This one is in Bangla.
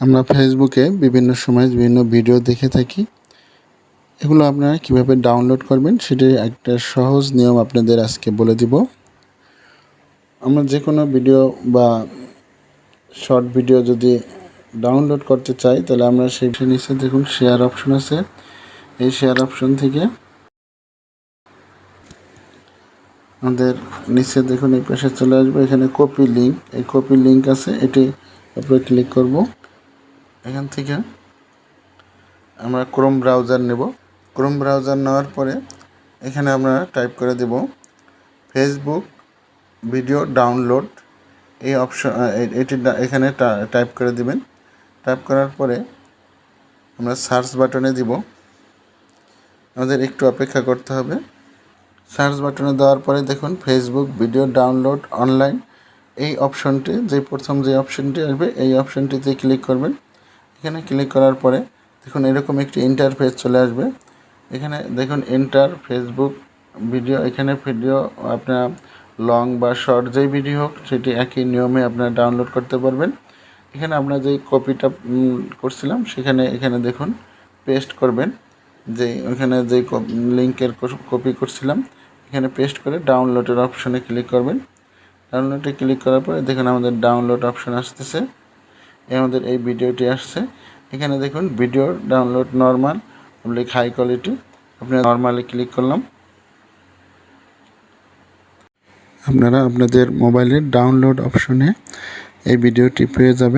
আমরা ফেসবুকে বিভিন্ন সময় বিভিন্ন ভিডিও দেখে থাকি। এগুলো আপনারা কীভাবে ডাউনলোড করবেন সেটির একটা সহজ নিয়ম আপনাদের আজকে বলে দিব। আমরা যে কোনো ভিডিও বা শর্ট ভিডিও যদি ডাউনলোড করতে চাই, তাহলে আমরা সেই নিচে দেখুন শেয়ার অপশন আছে। এই শেয়ার অপশন থেকে আমাদের নিচে দেখুন এই পাশে চলে আসবে। এখানে কপি লিঙ্ক এই কপি লিঙ্ক আছে, এটি উপরে ক্লিক করব। এখান থেকে আমরা ক্রোম ব্রাউজার নেব। ক্রোম ব্রাউজার নেওয়ার পরে এখানে আমরা টাইপ করে দেব ফেসবুক ভিডিও ডাউনলোড এই অপশন এটি এখানে টাইপ করে দিবেন। টাইপ করার পরে আমরা সার্চ বাটনে দিব। আমাদের একটু অপেক্ষা করতে হবে। সার্চ বাটনে দেওয়ার পরে দেখুন ফেসবুক ভিডিও ডাউনলোড অনলাইন এই অপশনটি যে প্রথম যে অপশনটি আসবে, এই অপশনটিতে ক্লিক করবেন। এখানে ক্লিক করার পরে দেখুন এরকম একটি ইন্টারফেস চলে আসবে। এখানে দেখুন এন্টার ফেসবুক ভিডিও এখানে ভিডিও আপনার লং বা শর্ট যেই ভিডিও হোক, সেটি একই নিয়মে আপনারা ডাউনলোড করতে পারবেন। এখানে আমরা যেই কপিটা করছিলাম, সেখানে, এখানে দেখুন পেস্ট করবেন। যে ওখানে যে লিঙ্কের কপি করছিলাম, এখানে পেস্ট করে ডাউনলোডের অপশনে ক্লিক করবেন। ডাউনলোডে ক্লিক করার পরে দেখুন আমাদের ডাউনলোড অপশন আসতেছে। আমাদের এই ভিডিওটি আসছে। এখানে দেখুন ভিডিও ডাউনলোড নর্মাল লিখ হাই কোয়ালিটি আপনি নর্মালি ক্লিক করলাম। আপনারা আপনাদের মোবাইলের ডাউনলোড অপশনে এই ভিডিওটি পেয়ে যাবেন।